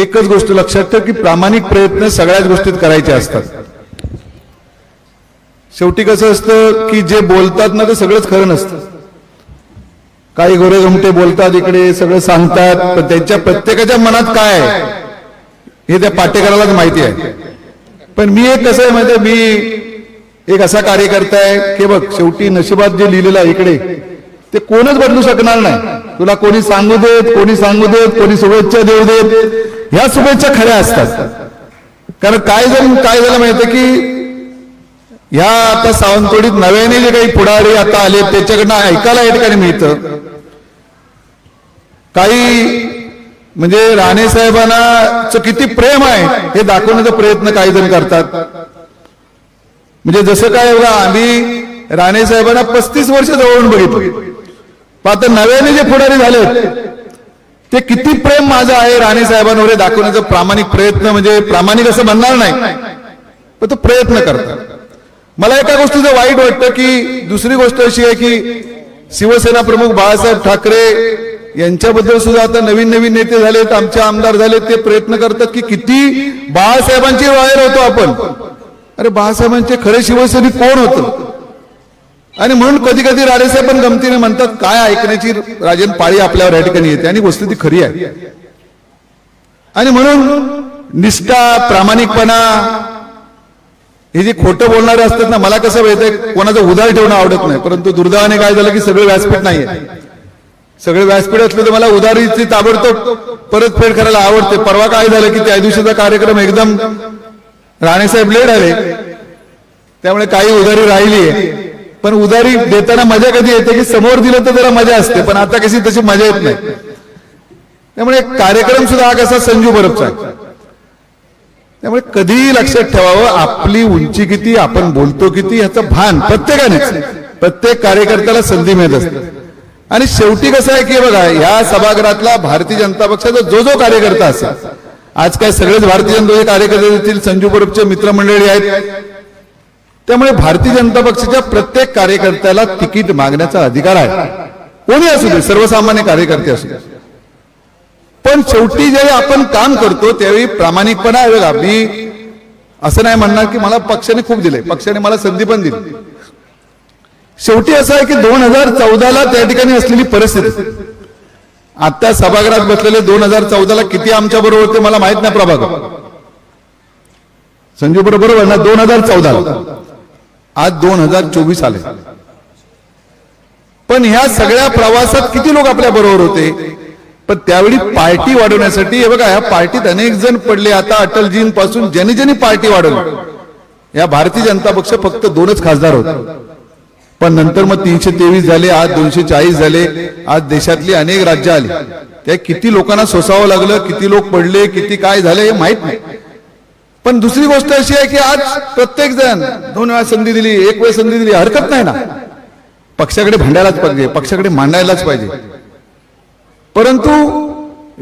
एकच गोष्ट लक्षात ठेव की प्रामाणिक प्रयत्न सगळ्याच गोष्टीत करायचे असतात. शेवटी कसं असतं की जे बोलतात ना ते सगळंच खरं नसतं. काही गोरे घमटे बोलतात इकडे सगळं सांगतात पण त्यांच्या प्रत्येकाच्या मनात काय हे त्या पाटेकरालाच माहिती आहे. पण मी एक कसं आहे माहिती आहे, मी एक असा कार्यकर्ता आहे की बघ शेवटी नशिबात जे लिहिलेलं आहे इकडे ते कोणच बदलू शकणार नाही. तुला कोणी सांगू देत कोणी सांगू देत कोणी शुभेच्छा देऊ देत ह्या शुभेच्छा खऱ्या असतात. कारण काय जण काय झालं माहितीये की ह्या आता सावंतवाडीत नव्याने जे काही पुढारी आता आले त्याच्याकडनं ऐकायला या ठिकाणी मिळतं. काही म्हणजे राणे साहेबांना किती प्रेम आहे हे दाखवण्याचा प्रयत्न काही जण करतात. म्हणजे जसं काय बघा आम्ही राणे साहेबांना पस्तीस वर्ष जवळून बघितलं. पण आता नव्याने जे पुढारी झालेत ते किती प्रेम माझं आहे राणे साहेबांवर दाखवण्याचा प्रामाणिक प्रयत्न म्हणजे प्रामाणिक असं म्हणणार नाही. पण तो प्रयत्न करतात. मला एका गोष्टीचं वाईट वाटतं की दुसरी गोष्ट अशी आहे की शिवसेना प्रमुख बाळासाहेब ठाकरे यांच्याबद्दल सुद्धा आता नवीन नवीन नेते झालेत आमचे आमदार झाले ते प्रयत्न करतात की किती बाळासाहेबांची वाहेर होतो आपण. अरे बाळासाहेबांचे खरे शिवसैनिक कोण होतं? आणि म्हणून कधी कधी राणेसाहेब पण गमतीने म्हणतात काय ऐकण्याची राजन पाळी आपल्यावर या ठिकाणी येते आणि गोष्ट ती खरी आहे. आणि म्हणून निष्ठा प्रामाणिकपणा हे जे खोटं बोलणारे असतात ना मला कसं माहितीये कोणाचं उदार ठेवणं आवडत नाही परंतु दुर्दैवाने काय झालं की सगळे व्यासपीठ नाहीये. सगळे व्यासपीठ असलं तर मला उदारीची ताबडतोब परतफेड करायला आवडते. परवा काय झालं की त्या दिवशीचा कार्यक्रम एकदम राणेसाहेब लेट आले त्यामुळे काही उधारी राहिली आहे पण उधारी देताना मजा कधी येते की समोर दिलं तर जरा मजा असते पण आता कशी तशी मजा येत नाही. त्यामुळे कार्यक्रम सुद्धा हा कसा संजू बरबचा त्यामुळे कधीही लक्षात ठेवावं आपली उंची किती आपण बोलतो किती ह्याचं भान प्रत्येकानेच. प्रत्येक कार्यकर्त्याला संधी मिळत असते. आणि शेवटी कसं आहे की बघा या सभागृहातला भारतीय जनता पक्षाचा जो जो कार्यकर्ता असेल आज काय सगळेच भारतीय जनता कार्यकर्ते येथील संजू बरोबरचे मित्रमंडळी आहेत. त्यामुळे भारतीय जनता पक्षाच्या प्रत्येक कार्यकर्त्याला तिकीट मागण्याचा अधिकार आहे. कोणी असू दे सर्वसामान्य कार्यकर्ते असू दे. पण शेवटी ज्यावेळी आपण काम करतो त्यावेळी प्रामाणिकपणा आहे बघा. मी असं नाही म्हणणार की मला पक्षाने खूप दिले पक्षाने मला संधी पण दिली. शेवटी असं आहे की दोन हजार चौदाला त्या ठिकाणी असलेली परिस्थिती. आता सभागृहात बसलेले दोन हजार चौदाला किती आमच्या बरोबर होते मला माहीत नाही प्रभाग. संजू बरोबर बरोबर ना? दोन हजार चौदाला. आज दोन हजार चोवीस आले. पण ह्या सगळ्या प्रवासात किती लोक आपल्या बरोबर होते? पण त्यावेळी पार्टी वाढवण्यासाठी हे बघा ह्या पार्टीत अनेक जण पडले. आता अटलजींपासून ज्यांनी ज्यांनी पार्टी वाढवली या भारतीय जनता पक्ष फक्त दोनच खासदार होते. पण नंतर मग तीनशे तेवीस झाले आज दोनशे चाळीस झाले आज देशातली अनेक राज्य आली. त्या किती लोकांना सोसावं लागलं किती लोक पडले किती काय झाले हे माहीत नाही. पण दुसरी गोष्ट अशी आहे की आज प्रत्येक जण दोन वेळा संधी दिली एक वेळ संधी दिली हरकत नाही ना. पक्षाकडे भांडायलाच पाहिजे पक्षाकडे मांडायलाच पाहिजे. परंतु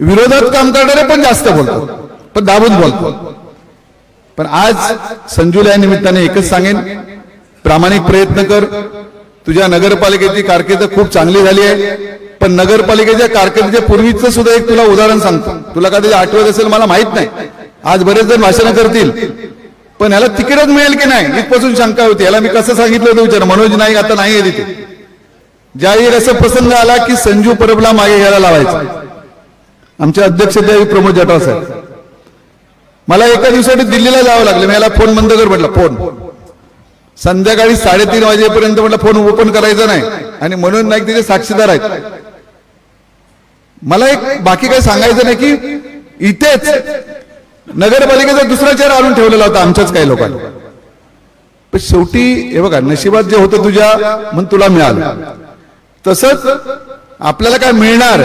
विरोधात काम करणारे पण जास्त बोलतात पण दाबून बोलतात. पण आज संजूला या निमित्ताने एकच सांगेन प्रामाणिक प्रयत्न कर. तुझ्या नगरपालिकेची कारकीर्द खूप चांगली झाली आहे पण नगरपालिकेच्या कारकिर्दीच्या पूर्वीचं सुद्धा एक तुला उदाहरण सांगतो. तुला कधी आठवत असेल मला माहीत नाही. आज बरेच जण भाषण करतील. पण ह्याला तिकीटच मिळेल की नाही इथपासून शंका होती. याला मी कसं सांगितलं होतं विचार? मनोज नाईक आता नाही आहे तिथे ज्यावेळी असं प्रसंग आला की संजू परबला मागे घ्यायला लावायचं. आमचे अध्यक्ष त्यावेळी प्रमोद जठाव साहेब. मला एका दिवसासाठी दिल्लीला जावं लागलं. मी याला फोन बंद कर म्हटलं फोन. संध्याकाळी साडेतीन वाजेपर्यंत म्हटलं फोन ओपन करायचा नाही. आणि म्हणून नाईक तिथे साक्षीदार आहेत. मला एक बाकी काही सांगायचं नाही की इथेच नगरपालिकेचा दुसरा चेहरा आणून ठेवलेला होता आमच्याच काही लोकांनी. पण शेवटी हे बघा नशिबात जे होतं तुझ्या म्हणून तुला मिळालं. तसंच आपल्याला काय मिळणार?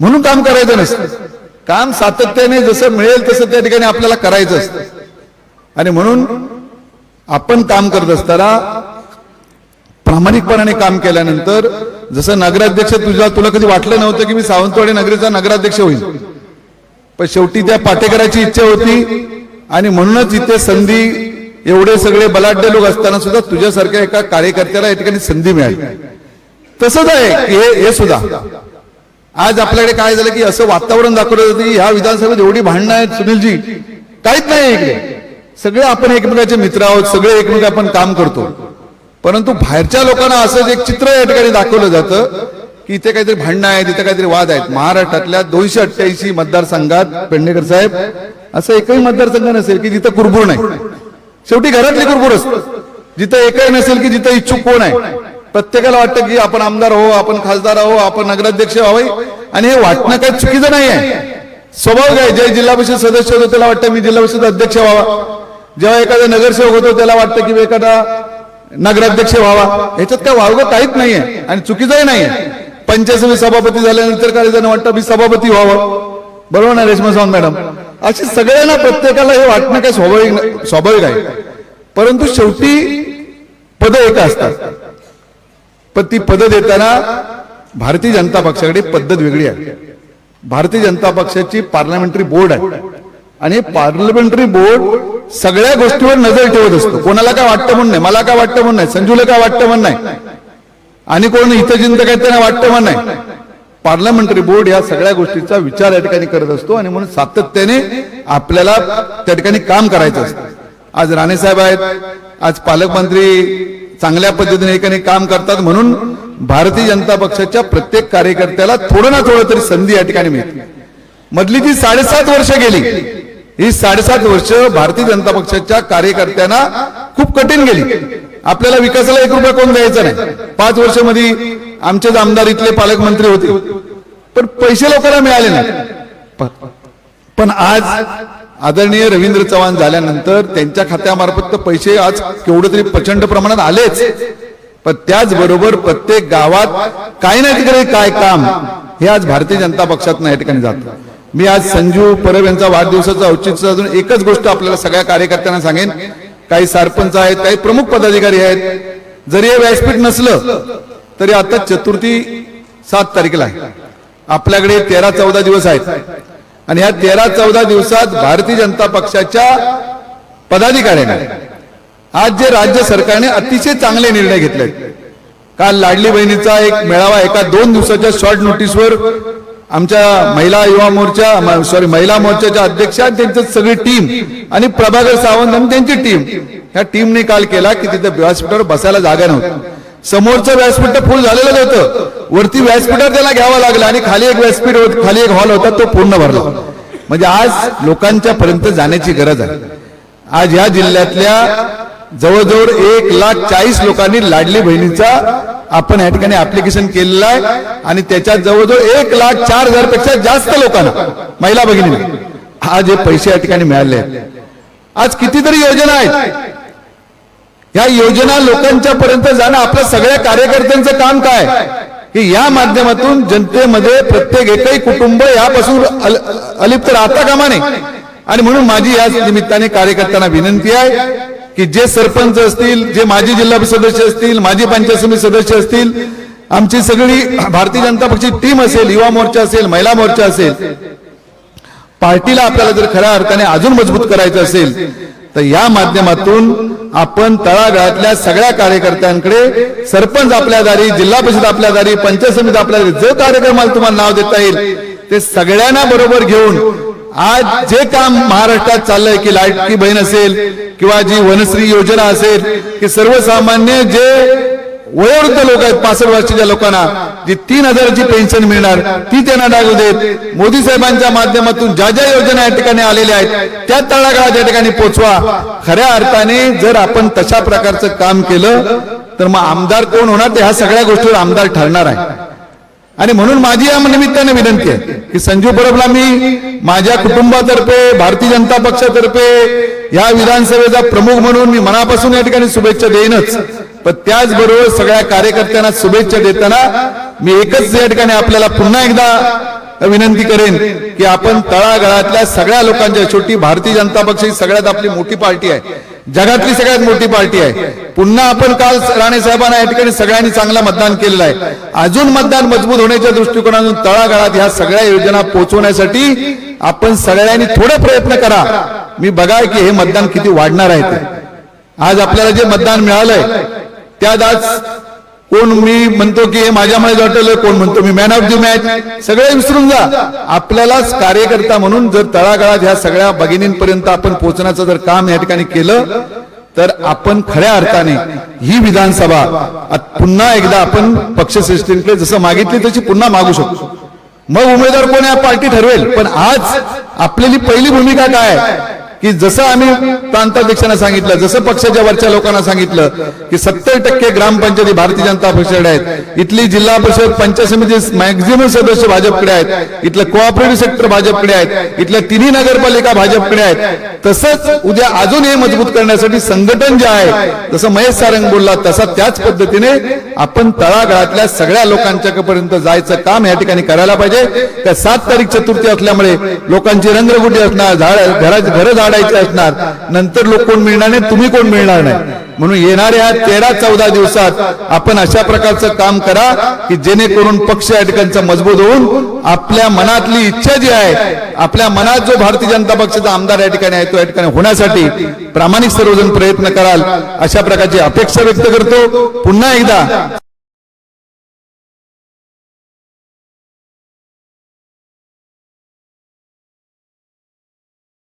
म्हणून काम करायचं नसतं. काम सातत्याने जसं मिळेल तसं त्या ठिकाणी आपल्याला करायचं असतं. आणि म्हणून आपण काम करत असताना प्रामाणिकपणाने काम केल्यानंतर जसं नगराध्यक्ष तुझा तुला कधी वाटलं नव्हतं की मी सावंतवाडी नगरीचा नगराध्यक्ष होईल पण शेवटी त्या पाटेकराची इच्छा होती. आणि म्हणूनच इथे संधी एवढे सगळे बलाढ्य लोक असताना सुद्धा तुझ्यासारख्या एका कार्यकर्त्याला या ठिकाणी संधी मिळाली. तसंच आहे की हे सुद्धा. आज आपल्याकडे काय झालं की असं वातावरण दाखवलं जातं की ह्या विधानसभेत एवढी भांडणं आहेत सुनीलजी. काहीच नाही इकडे. सगळे आपण एकमेकाचे मित्र आहोत सगळे एकमेक आपण काम करतो. परंतु बाहेरच्या लोकांना असं एक चित्र या ठिकाणी दाखवलं जातं की इथे काहीतरी भांडणं आहेत इथे काहीतरी वाद आहेत. महाराष्ट्रातल्या दोनशे अठ्ठ्याऐंशी मतदारसंघात पेडणेकर साहेब असं एकही मतदारसंघ नसेल की जिथं कुरबुर नाही. शेवटी घरातली कुरबुर असते. जिथं एकही नसेल की जिथं इच्छुक कोण आहे. प्रत्येकाला वाटतं की आपण आमदार हो आपण खासदार आहो आपण नगराध्यक्ष व्हावे. आणि हे वाटणं काही चुकीचं नाही आहे. स्वभाव काय? जे जिल्हा परिषद सदस्य होतो त्याला वाटतं मी जिल्हा परिषद अध्यक्ष व्हावा. जेव्हा एखादा नगरसेवक होतो त्याला वाटतं की एखादा नगराध्यक्ष व्हावा. ह्याच्यात काय वावगं काहीच नाहीये आणि चुकीचंही नाहीये. पंचायत सभापती झाल्यानंतर काही जण वाटतं मी सभापती व्हावं. बरोबर ना रेश्मा सावंत मॅडम? अशी सगळ्यांना प्रत्येकाला हे वाटणं काय स्वाभाविक स्वाभाविक आहे. परंतु शेवटी पद एक असतात. पण ती पद देताना भारतीय जनता पक्षाकडे पद्धत वेगळी आहे. भारतीय जनता पक्षाची पार्लमेंटरी बोर्ड आहे. आणि पार्लमेंटरी बोर्ड सगळ्या गोष्टीवर नजर ठेवत असतो. कोणाला काय वाटतं म्हणून नाही मला काय वाटतं म्हणून नाही संजूला काय वाटतं म्हणून नाही. आणि कोण हितचिंतक आहेत त्यांना वाटतं म्हणून नाही पार्लमेंटरी बोर्ड या सगळ्या गोष्टीचा विचार या ठिकाणी करत असतो आणि म्हणून सातत्याने आपल्याला त्या ठिकाणी काम करायचं असतं. आज राणे साहेब आहेत आज पालकमंत्री चांगल्या पद्धतीने एकाने काम करतात म्हणून भारतीय जनता पक्षाच्या प्रत्येक कार्यकर्त्याला थोडं ना थोडं तरी संधी या ठिकाणी मिळते. मधली जी साडेसात वर्ष गेली ही साडेसात वर्ष भारतीय जनता पक्षाच्या कार्यकर्त्यांना खूप कठीण गेली. आपल्याला विकासाला एक रुपया कोण द्यायचा नाही. पाच वर्षमध्ये आमचेच आमदार इथले पालकमंत्री होते. पण पैसे लोकांना मिळाले नाही पण आज आदरणीय रवींद्र चव्हाण झाल्यानंतर त्यांच्या खात्यामार्फत तर पैसे आज केवढं तरी प्रचंड प्रमाणात आलेच. पण त्याचबरोबर प्रत्येक गावात काही ना तिकडे काय काम हे आज भारतीय जनता पक्षात या ठिकाणी जातं. मी आज संजू परब यांचा वाढदिवसाचा औचित्य अजून एकच गोष्ट आपल्याला सगळ्या कार्यकर्त्यांना सांगेन. काही सरपंच आहेत काही प्रमुख पदाधिकारी आहेत. जरी हे व्यासपीठ नसलं तरी आता चतुर्थी सात तारखेला आहे. आपल्याकडे तेरा चौदा दिवस आहेत. आणि ह्या तेरा चौदा दिवसात भारतीय जनता पक्षाच्या पदाधिकाऱ्यांनी आज जे राज्य सरकारने अतिशय चांगले निर्णय घेतले काल लाडली बहिणीचा एक मेळावा एका दोन दिवसाच्या शॉर्ट नोटीसवर आमच्या महिला युवा मोर्चा सॉरी महिला मोर्चाच्या अध्यक्षा त्यांची सगळी टीम आणि प्रभाकर सावंत आणि त्यांची टीम ह्या टीमने काल केला की तिथे व्यासपीठावर बसायला जागा नव्हती. समोरचं व्यासपीठ फुल झालेलं होतं. वरती व्यासपीठावर त्याला घ्यावं लागलं आणि खाली एक व्यासपीठ होत खाली एक हॉल होता तो पूर्ण भरला. म्हणजे आज लोकांच्या पर्यंत जाण्याची गरज आहे. आज या जिल्ह्यातल्या जवळजवळ एक लाख चाळीस लोकांनी लाडली बहिणीचा आपण या ठिकाणी ऍप्लिकेशन केलेलं आहे आणि त्याच्यात जवळजवळ एक लाख चार हजारपेक्षा जास्त लोकांना महिला भगिनी आज हे पैसे या ठिकाणी मिळाले आज कितीतरी योजना आहेत. या योजना लोकांच्या पर्यंत जाणं आपल्या सगळ्या कार्यकर्त्यांचं काम काय? की या माध्यमातून जनतेमध्ये प्रत्येक एकही कुटुंब यापासून अल- अलिप्त राहता कामा नये. आणि म्हणून माझी या निमित्ताने कार्यकर्त्यांना विनंती आहे की जे सरपंच असतील जे माजी जिल्हा सदस्य असतील माजी पंचायत समिती सदस्य असतील आमची सगळी भारतीय जनता पक्षाची टीम असेल युवा मोर्चा असेल महिला मोर्चा असेल पार्टीला आपल्याला जर खऱ्या अर्थाने अजून मजबूत करायचं असेल तर या माध्यमातून आपण तळागाळातल्या सगळ्या कार्यकर्त्यांकडे सरपंच आपल्या दारी जिल्हा परिषद आपल्या दारी पंचायत समिती आपल्या दारी जो कार्यक्रमाला तुम्हाला नाव देता येईल ते सगळ्यांना बरोबर घेऊन आज जे काम महाराष्ट्रात चाललंय की लाडकी बहीण असेल किंवा जी वनश्री योजना असेल की सर्वसामान्य जे वयोवृद्ध लोक आहेत पासष्ट वर्षाच्या लोकांना जी तीन हजाराची पेन्शन मिळणार ती त्यांना टाकू देत. मोदी साहेबांच्या माध्यमातून ज्या ज्या योजना या ठिकाणी आलेल्या आहेत त्या तळागाळा त्या ठिकाणी पोचवा. खऱ्या अर्थाने जर आपण तशा प्रकारचं काम केलं तर मग आमदार कोण होणार? ते ह्या सगळ्या गोष्टीवर आमदार ठरणार आहे. आणि म्हणून माझी या निमित्ताने विनंती आहे की संजू परबला मी माझ्या कुटुंबातर्फे भारतीय जनता पक्षातर्फे या विधानसभेचा प्रमुख म्हणून मी मनापासून या ठिकाणी शुभेच्छा देईनच. पण त्याचबरोबर सगळ्या कार्यकर्त्यांना शुभेच्छा देताना मी एकच या ठिकाणी आपल्याला पुन्हा एकदा विनंती करेन की आपण तळागाळातल्या सगळ्या लोकांच्या शेवटी भारतीय जनता पक्ष ही सगळ्यात आपली मोठी पार्टी आहे. जगातली सगळ्यात मोठी पार्टी आहे. पुन्हा आपण काल राणे साहेबांना या ठिकाणी सगळ्यांनी चांगलं मतदान केलेलं आहे. अजून मतदान मजबूत होण्याच्या दृष्टिकोनातून तळागाळात ह्या सगळ्या योजना पोहोचवण्यासाठी आपण सगळ्यांनी थोडे प्रयत्न करा. मी बघा की हे मतदान किती वाढणार आहे ते. आज आपल्याला जे मतदान मिळालंय त्यात आज कोण मी म्हणतो की हे माझ्यामुळे वाटलं कोण म्हणतो मी मॅन ऑफ द मॅच सगळे विसरून जा. आपल्यालाच कार्यकर्ता म्हणून जर तळागाळात ह्या सगळ्या भगिनींपर्यंत आपण पोहोचण्याचं जर काम या ठिकाणी केलं तर आपण खऱ्या अर्थाने ही विधानसभा पुन्हा एकदा आपण पक्षश्रेष्ठींकडे जसं मागितली तशी पुन्हा मागू शकतो. मग उमेदवार कोण या पार्टी ठरवेल? पण आज आपल्याली पहिली भूमिका काय? की जसं आम्ही प्रांताध्यक्षांना सांगितलं जसं पक्षाच्या वरच्या लोकांना सांगितलं की सत्तर टक्के ग्रामपंचायती भारतीय जनता पक्षाकडे आहेत. इथली जिल्हा परिषद पंचायत समिती मॅक्झिमम सदस्य भाजपकडे आहेत. इथलं कोऑपरेटिव्ह सेक्टर भाजपकडे आहेत. इथल्या तिन्ही नगरपालिका भाजपकडे आहेत. तसंच उद्या अजून हे मजबूत करण्यासाठी संघटन जे आहे जसं महेश सारंग बोलला तसा त्याच पद्धतीने आपण तळागाळातल्या सगळ्या लोकांच्या पर्यंत जायचं काम या ठिकाणी करायला पाहिजे. त्या सात तारीख चतुर्थी असल्यामुळे लोकांची रंगरगुटी असणार झाड घर घरं काढायचे असणार. नंतर लोक कोण मिळणार नाही तुम्ही कोण मिळणार नाही. म्हणून येणाऱ्या तेरा चौदा दिवसात आपण अशा प्रकारचं काम करा की जेणेकरून पक्ष या ठिकाणचा मजबूत होऊन आपल्या मनातली इच्छा जी आहे आपल्या मनात जो भारतीय जनता पक्षाचा आमदार या ठिकाणी आहे तो या ठिकाणी होण्यासाठी प्रामाणिक सर्वजण प्रयत्न कराल अशा प्रकारची अपेक्षा व्यक्त करतो. पुन्हा एकदा